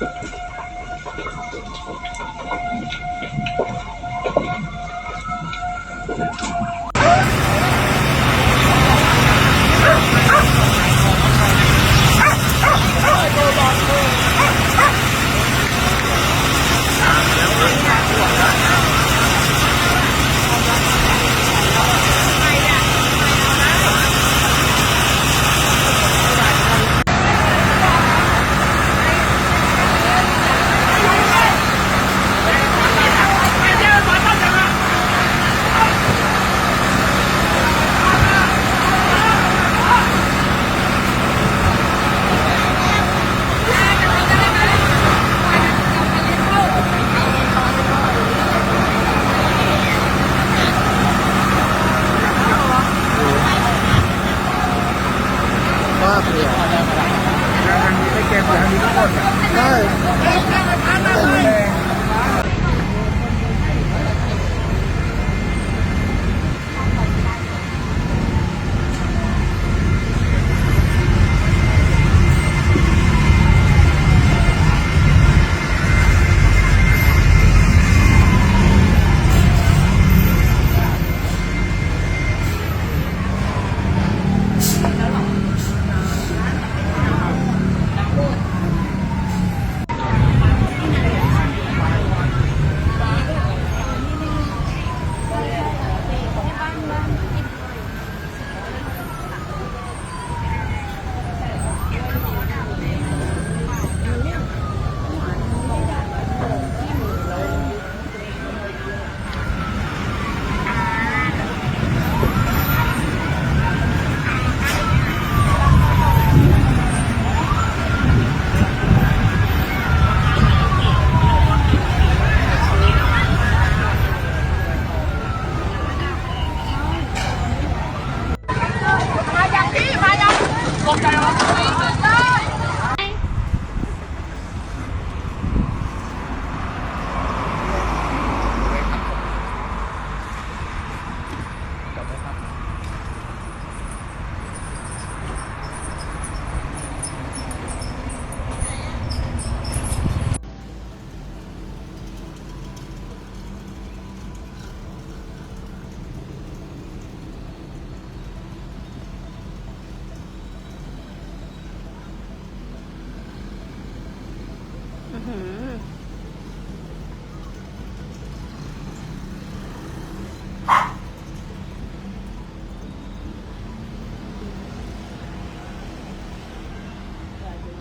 Thank you.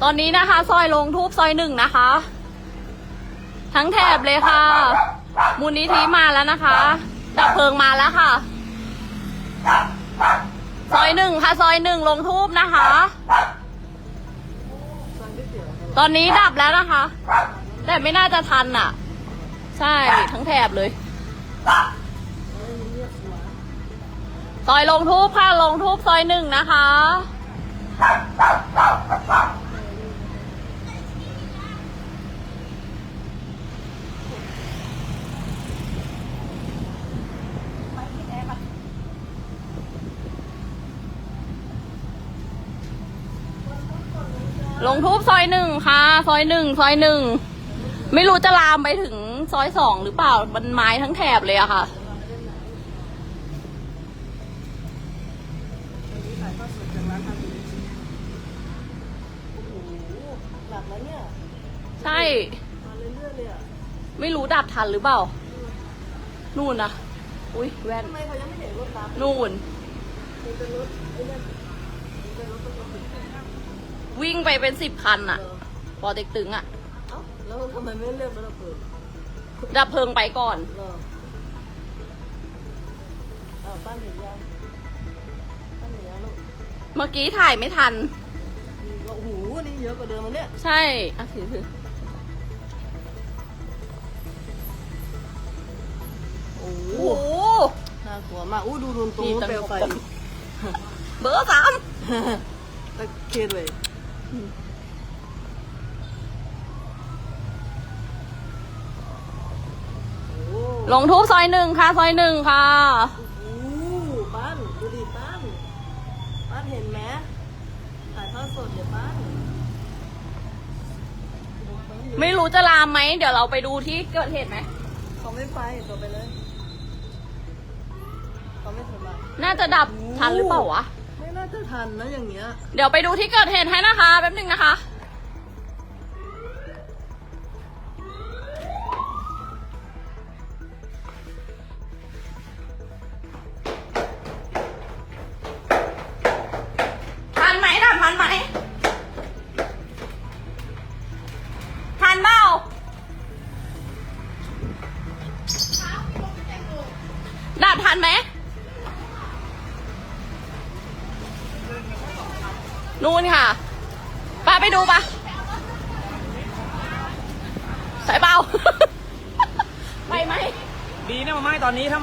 ตอนนี้นะคะ ซอยลงทูบซอยหนึ่งนะคะ ทั้งแถบเลยค่ะ มูลนิธิมาแล้วนะคะดับเพลิงมาแล้วค่ะ ซอยหนึ่งค่ะ ซอยหนึ่งลงทูบนะคะ ตอนนี้ดับแล้วนะคะ แต่ไม่น่าจะทันอะ ใช่ทั้งแถบเลยซอยลงทูบค่ะลงทูบซอยหนึ่งนะคะ ลงทูบซอยหนึ่งค่ะ ซอยหนึ่งซอยหนึ่งไม่รู้จะลามไปถึงซอยสองหรือเปล่ามันไม้ทั้งแถบเลยอะค่ะใช่ไม่รู้ดับทันหรือเปล่า นู่นนะอุ้ยแว่นนู่น วิ่งไปเป็นสิบคันอะปอเต็กตึงอะเอ้าแล้วทำไมไม่เรียกรถดับเพลิงดับเพลิงไปก่อน เหรออ่าบ้านเห็นยังบ้านเห็นยังลูกเมื่อกี้ถ่ายไม่ทันโอ้โหนี่เยอะกว่าเดิมมันเนี่ยใช่อะถือถือโอ้โหโอ้โหน่ากลัวมากอู้ดูดูตรงนี่นู้นตรงเปลวไฟตรงเบอร์สาม ตะเคียนเลยโอ้โห ลงทูบซอยหนึ่งค่ะ ซอยหนึ่งค่ะ โอ้โหปั้นดูดิปั้นปั้นเห็นไหมถ่ายทอดสดเดี๋ยวปั้นไม่รู้จะลามไหม เดี๋ยวเราไปดูที่เกิดเหตุไหม เขาไม่ไปตัวไปเลย เขาไม่สบายน่าจะดับทันหรือเปล่าวะ ไม่น่าจะทันนะอย่างเงี้ย เดี๋ยวไปดูที่เกิดเหตุให้นะคะแป๊บหนึงนะคะ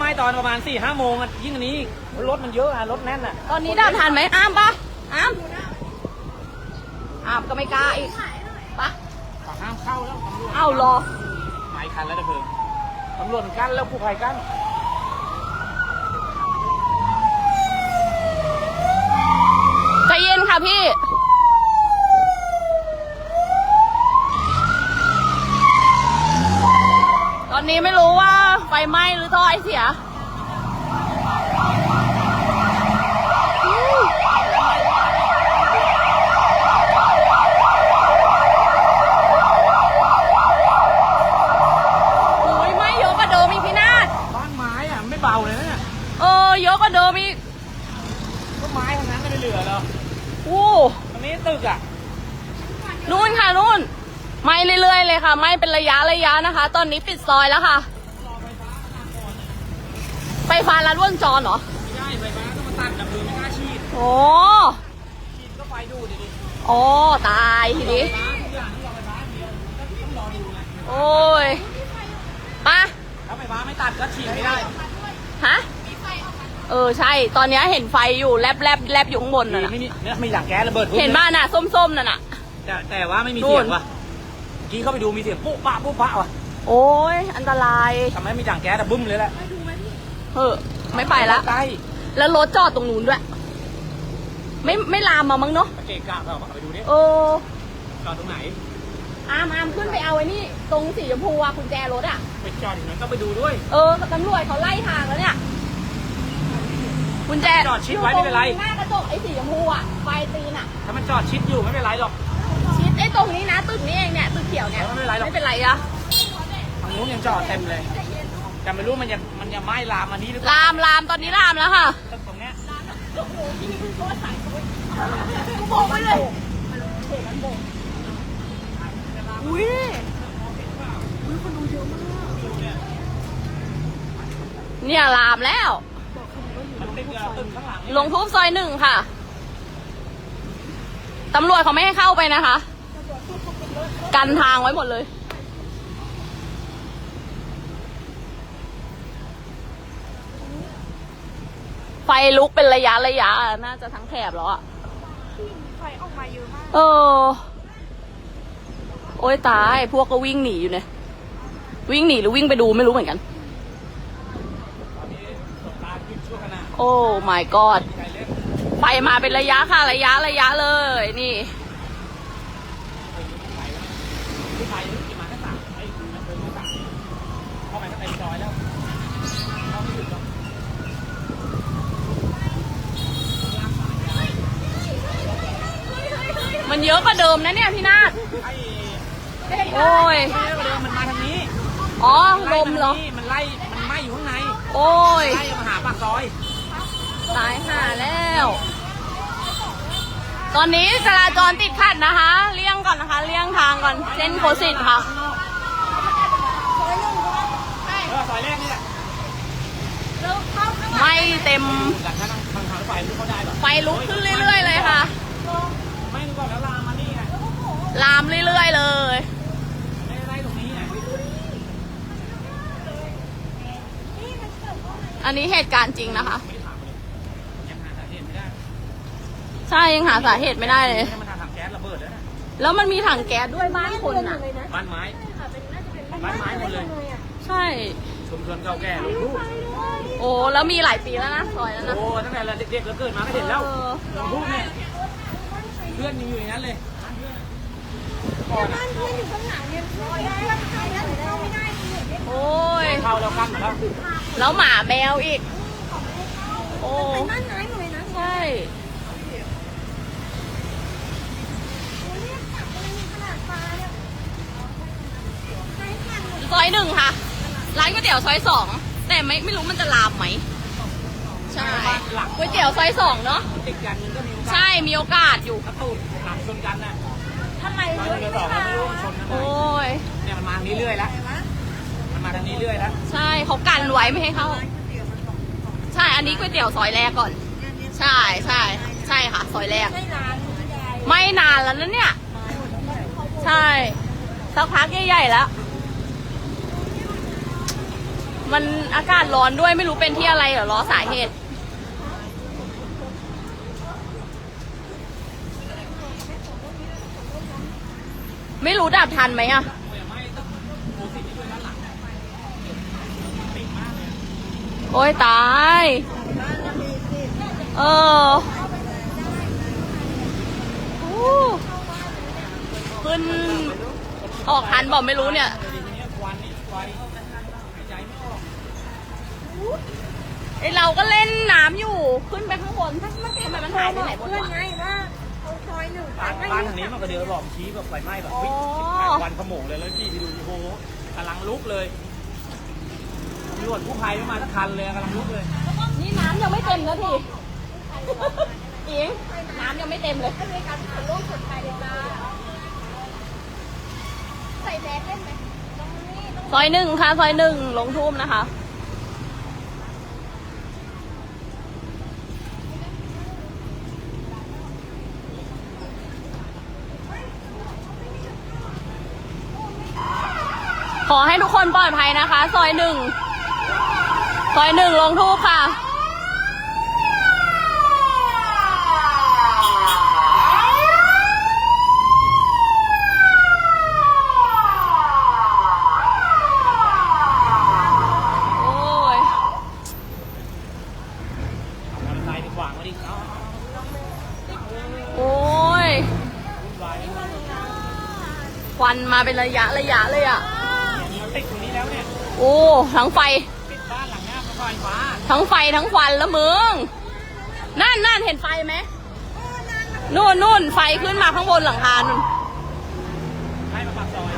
ไหม้ตอนประมาณสี่ห้าโมงอะยิ่งอันนี้รถมันเยอะอะรถแน่นอะตอนนี้ดับทันไหมอ้ามปะอ้ามอ้ามก็ไม่กล้าอีกปะห้ามเข้าแล้วตำรวจเอ้ารอหลายคันแล้วดับเพลิงตำรวจกั้นแล้วผู้ภัยกั้นใจเย็นค่ะพี่ อนนี้ไม่รู้ว่าไฟไหม้หรือท่อไอเสียโอ้ยไหม้เยอะกว่าเดิมอีกพี่นาฏบ้านไม้อะไม่เบาเลยนะเนี่ยเออเยอะกว่าเดิมอีกก็ไม้ทั้งนั้นก็ไม่เหลือหรอโอ้ตรงนี้ตึกอะนู่นค่ะนู่น ไหม้เรื่อยๆเลยค่ะไหม้เป็นระยะระยะนะคะ ตอนนี้ปิดซอยแล้วค่ะไฟฟ้าลัดวงจรเหรอไม่ได้ไฟฟ้าต้องมาตัดดับเพลิงไม่กล้าฉีดโอ้ฉีดก็ไฟดูดิดิโอ้ตายทีนี้ฟ้าทุกอย่างต้องรอไฟฟ้าอย่างเดียวต้องรอดูไงโอ้ยปะถ้าไฟฟ้าไม่ตัดก็ฉีดไม่ได้ฮะเออใช่ ตอนนี้เห็นไฟอยู่แลบแลบแลบอยู่ข้างบนน่ะไม่มีเนี่ยไม่อยากแก๊สระเบิดเห็นบ้านน่ะ ส้มๆน่ะน่ะแต่แต่ว่าไม่มีเสียงว่ะเมื่ อกี้เข้าไปดูมีเสียงปุ๊บปะปุ๊บปะว่ะโอ้ยอันตรายทำไมไม่ถังแก๊สอะบึ้มเลยแหละเออไม่ไปละ ใกล้แล้วรถจอดตรงนู้นด้วย ไม่ไม่ลามมามั้งเนาะเกะกะเปล่าไปดูดิเออจอดตรงไหน อามอามขึ้นไปเอาไอ้นี่ ตรงสีชมพูอะกุญแจรถอะไปจอดอย่างนั้นก็ไปดูด้วย เออตำรวจเขาไล่ทางแล้วเนี่ยกุญแจจอดชิดไว้ไม่เป็นไรอยู่ตงหน้ากระจกไอ้สีชมพูอะไฟตีนอะถ้ามันจอดชิดอยู่ไม่เป็นไรหรอกชิดไอ้ ตรงนี้นะตึกนี้เองเนี่ยตึกเขียวเนี่ยไม่เป็นไรหรอก ไม่เป็นไรอะทางนู้นยังจอดเต็มเลย แต่ไม่รู้มันจะมันจะไหม้ลามมานี้หรือเปล่าลามลามตอนนี้ลามแล้วค่ะตรงเนี้ยบอกไปเลยอุ้ยเนี่ยลามแล้ว มันติดกับตึกข้างหลังลงทุบซอยหนึ่งค่ะ ตำรวจเขาไม่ให้เข้าไปนะคะ กันทางไว้หมดเลย ไฟลุกเป็นระยะระยะ น่าจะทั้งแถบแล้วอะไฟออกมาเยอะมาก เออ โอ้ยตาย พวกก็วิ่งหนีอยู่เนี่ย วิ่งหนีหรือวิ่งไปดูไม่รู้เหมือนกันตอนนี้สตาร์ทขึ้นชั่วขณะโอ้ my god ไฟมาเป็นระยะค่ะ ระยะระยะเลย นี่ ผู้ชายที่มาแค่สามไอ้มันเป็นแค่สามเข้าไปก็เต็มจอยแล้วเข้าไม่ถึงหรอก มัน เยอะกว่าเดิมนะเนี่ยพี่นาฏไอ้โอ้ยไม่ได้เดิมมันมาทางนี้อ๋อไล่ลมเหรอทางนี้มันไล่ มันไหม้อยู่ข้างใน โอ้ยไล่มาหาปากซอย ตายห่าแล้ว ตอนนี้จราจรติดขัดนะคะ เลี่ยงก่อนนะคะ เลี่ยงทางก่อน เส้นโคสิตค่ะเออซอยแรกนี่แหละไม่เต็มหลังจากนั้นทางทางรถไฟไม่เข้าได้ หรอกไฟลุกขึ้นเรื่อยๆเลยลามเรื่อยๆเลยไม่ได้ไล่ตรงนี้ไงอันนี้เหตุการณ์จริงนะคะ ไม่ได้ถามเลยยังหาสาเหตุไม่ได้ใช่ยังหาสาเหตุไม่ได้เลยนี่มันทำแก๊สระเบิดแล้วนะแล้วมันมีถังแก๊สด้วยบ้านคนอะ บ้านไม้บ้านไม้หมดเลยใช่ชุมชนเก่าแก่ลงรูปโอ้แล้วมีหลายปีแล้วนะซอยนั้นนะโอ้ตั้งแต่เราเด็กๆเราเกิดมาก็เห็นแล้วเออลงรูปเนี่ยเพื่ อนยังอยู่อย่างนั้นเลยบ้านเพื่อนอยู่ข้างหลังเนี่ยเพื่อนเพื่อนใครแล้วหนูเข้าไม่ได้เลยเนี่ยโอ้ย เข้าแล้วกั้นมาแล้วแล้วหมาแมวอีกโอ้ เป็นบ้านไม้หมดเลยนะใช่ โอ้เนี่ยจับมันมีขนาดฟ้าเนี่ยใช้ผ่านหมดซอยหนึ่งค่ะ ร้านก๋วยเตี๋ยวซอยสอง แต่ไม่ไม่รู้มันจะลามไหม ใช่ก๋วยเตี๋ยวซอยสองเนาะติดกันมันก็มีโอกาสใช่มีโอกาสอยู่กระตูดหลังชนกันน่ะทำไมตอนที่เราสองเราไม่รู้ว่ามันชนกันไหนโอ้ยเนี่ยมันมาทางนี้เรื่อยแล้วมันมาทางนี้เรื่อยแล้วใช่เขากันไว้ไม่ให้เข้า ใช่อันนี้ก๋วยเตี๋ยวซอยแรกก่อน ใช่ใช่ใช่ค่ะ ซอยแรก ไม่ร้านใหญ่ไม่นานแล้วนะเนี่ย ใช่สักพักใหญ่ๆแล้ว มันอากาศร้อนด้วยไม่รู้เป็นที่อะไรเหรอล้อสาเหตุ ไม่รู้ดับทันไหมอะโอ้ยตาย เออขึ้น ออกทันบอกไม่รู้เนี่ยไอเราก็เล่นน้ำอยู่ ขึ้นไปข้างบนทำไมมันหายไปไหนหมดเพื่อนวะไงว่า อาซอยหนึ่งไปบ้านไม่บ้านทางนี้มันก็เดือดร้อนชี้แบบไฟไหม้แบบวิ่งอ๋อควันขโมงเลยแล้วพี่ไปดูโอ้โหกำลังลุกเลยตำรวจกู้ภัยไม่มาสักคันเลยกำลังลุกเลย นี่น้ำยังไม่เต็มนะทีอิงน้ำยังไม่เต็มเลยในการถ่ายรูปสุดท้ายเลยจ้าใส่แมสได้ไหมตรงนี้ตรงซอยหนึ่งค่ะ ซอยหนึ่งลงทุ่มนะคะ ขอให้ทุกคนปลอดภัยนะคะ ซอยหนึ่งซอยหนึ่งลงทูบค่ะโอ้ยมอเตอร์ไซค์ไปขวางมาดิเอ้าโอ้ยวุ่นวายเลยควันมาเป็นระยะระยะเลยอะเนี่ย ติดตรงนี้แล้วเนี่ยโอ้ทั้งไฟ ติดบ้านหลังเนี้ยไฟฟ้าทั้งไฟทั้งควันแล้วมึงนั่นนั่นเห็นไฟไหมนู่นนู่นไฟขึ้นมาข้างบนหลังคานู่นให้มาปากซอย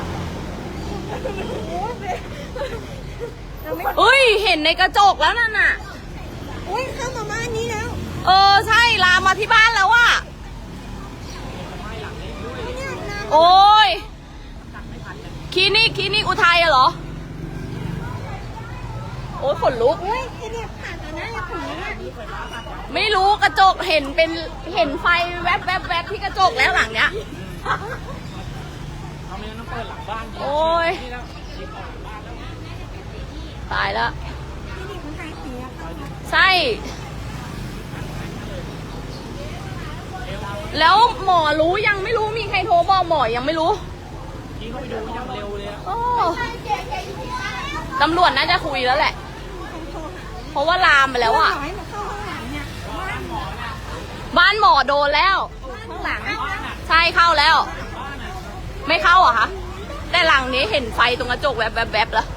เอ้ยเห็นในกระจกแล้วนั่นน่ะโอ้ยเข้ามาบ้านนี้แล้ว เออใช่ลามมาที่บ้านแล้วอะโอ้ย คลินิกคลินิกอุทัยอะเหรอ โอ้ยขนลุกโอ้ยไอเนี่ยผ่านต่อหน้าจะถึงแล้วเนี่ยไม่รู้กระจกเห็นเป็นเห็นไฟแวบแวบแวบที่กระจกแล้วหลังเนี้ยเขาไม่ต้องเปิดหลังบ้านยิงโอ้ย นี่แล้วยิงออกหลังบ้านแล้วตายแล้ว ที่นี่คนไทยเสียใช่ แล้วหมอรู้ยังไม่รู้มีใครโทรบอกหมอยังไม่รู้ยิง เข้าไปดูยังเร็วเลยอะโอ้ตำรวจน่าจะคุยแล้วแหละ เพราะว่าลามไปแล้วอะขอให้มาเข้าข้างหลังเนี่ยบ้านหมอโดนแล้วข้างหลังใช่เข้าแล้ว ไม่เข้าเหรอะคะแต่หลังนี้เห็นไฟตรงกระจกแวบแวบแวบแล้ว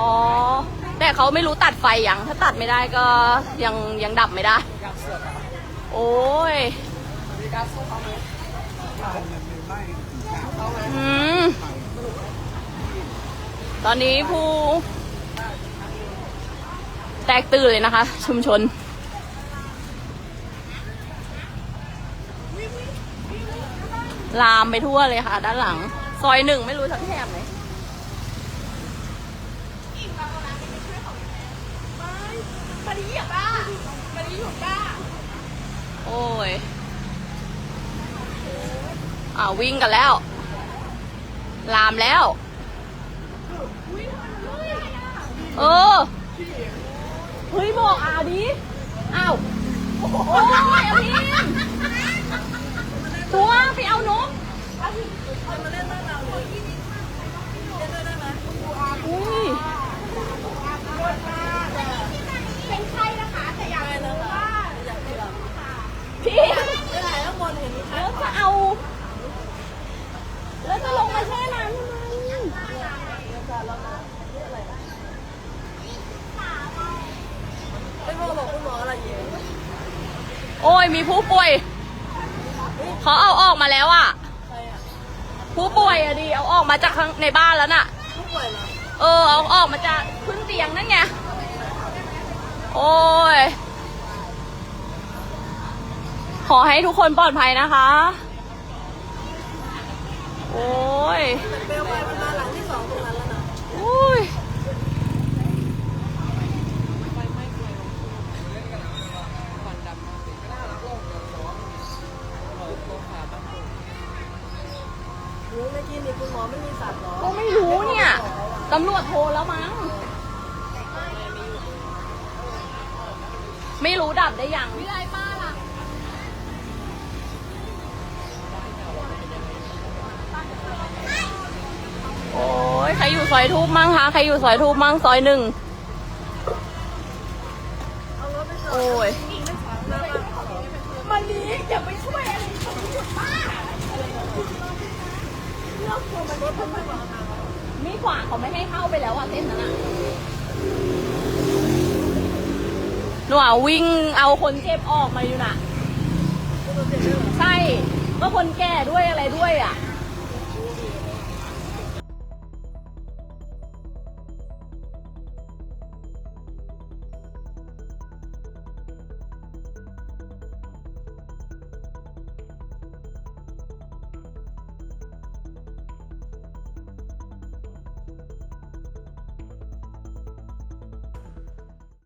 อ๋อ แต่เขาไม่รู้ตัดไฟยัง ถ้าตัดไม่ได้ก็ยังยังดับไม่ได้ โอ้ย อืม ตอนนี้ผู้ แตกตื่นเลยนะคะ ชุมชน ลามไปทั่วเลยค่ะ ด้านหลัง ซอยหนึ่งไม่รู้ทั้งแถบไหนโอ้ย อ่าวิ่งกันแล้ว ลามแล้ว เออ เฮ้ยบอกอาดิ อ้าว โอ้ยอาดิมตัวไปเอานก มาเล่นบ้านเราเลยเล่นด้วยได้ไหม อุ้ย เป็นไข้นะคะแต่อยาก ได้นะคะ อยากเชื่อ พี่ ไม่ถ่ายข้างบนเห็นไหมคะ แล้วจะเอา แล้วจะลงมาแช่น้ำทำไม ไม่พอบอกคุณหมออะไรอยู่ โอ้ยมีผู้ป่วย เขาเอาออกมาแล้วอะ ใครอะ ผู้ป่วยอะดิเอาออกมาจากข้างในบ้านแล้วน่ะ ผู้ป่วยเหรอเออ เอาออกมาจากขึ้นเตียงนั่นไง โอ้ย ขอให้ทุกคนปลอดภัยนะคะ โอ้ยแต่เปลวไฟมันมาหลังที่สองตรงนั้นแล้วนะ โอ้ย รู้ในคลินิกคุณหมอไม่มีสัตว์หรอก็ไม่รู้เนี่ย ตำรวจโทรแล้วมั้ง ไม่รู้ดับได้ยังวิไลป้าล่ะโอ้ยใครอยู่ซอยทูบมั่งคะใครอยู่ซอยทูบมั่งซอยหนึ่งโอ้ยมันนี้อย่าไปช่วยอะไรเขาหยุดบ้า มีขวางเขาไม่ให้เข้าไปแล้วอะเส้นนั้นอะหนูอะวิ่งเอาคนเจ็บออกมาอยู่น่ะ ใช่ ก็คนแก่ด้วยอะไรด้วยอะ